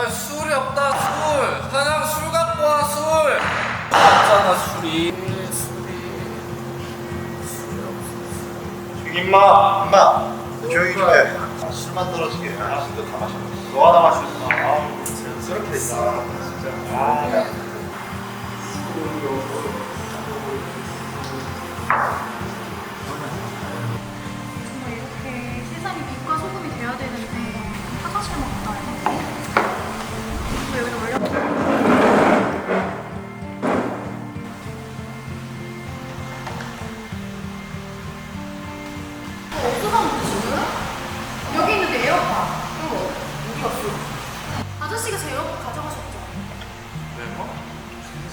아 술이 없다 술. 사장 술 갖고 와술. 없잖아 술이. 임마. 임마. 조용히 좀해. 아, 술만 떨어지게. 아 술도 다 마셔. 너가 다 마셨구나 아 자연스럽게 됐다. 진짜. 아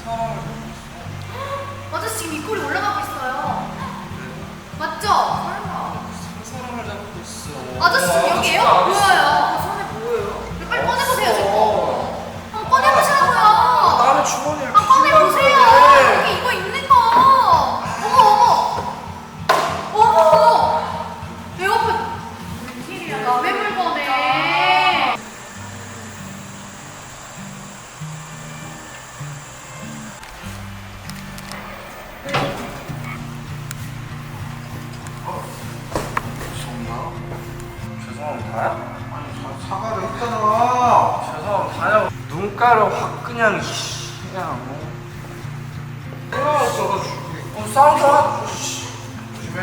사람을 아저씨 지금 입꼬리 올라가고 있어요. 맞죠? 설마. 그 사람을 잡고 있어 아저씨 지금 여기 에어컨 보여요. 죄송하면 다야? 아니 사- 사과를 했잖아 죄송하면 다야 눈가를 확 그냥 씨, 그냥 뭐아 써가지고 어, 싸우지 마 씨. 조심해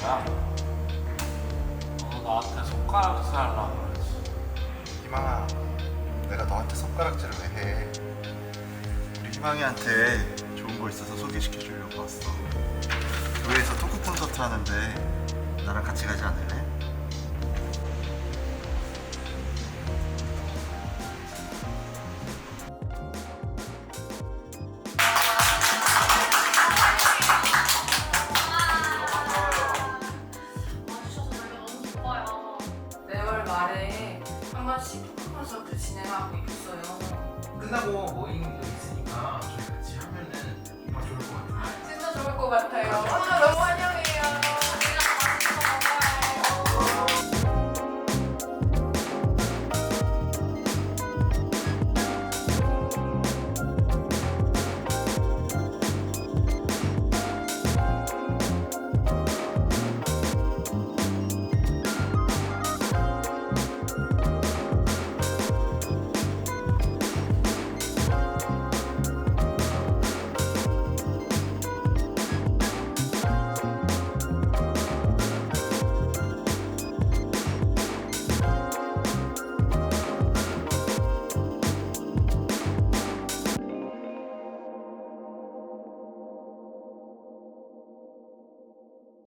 뭐야? 너 나한테 손가락 살라고 그랬지 희망아 내가 너한테 손가락질을 왜 해? 우리 희망이한테 좋은 거 있어서 소개시켜 주려고 왔어. 교회에서 토크 콘서트 하는데 나랑 같이 가지 않을래? 말에 한 번씩 토크 콘서트 진행하고 있어요. 끝나고 모임도 있으니까 저희 같이 하면은 정말 좋을 것 같아요. 진짜 좋을 것 같아요. 오늘 너무 환영해요.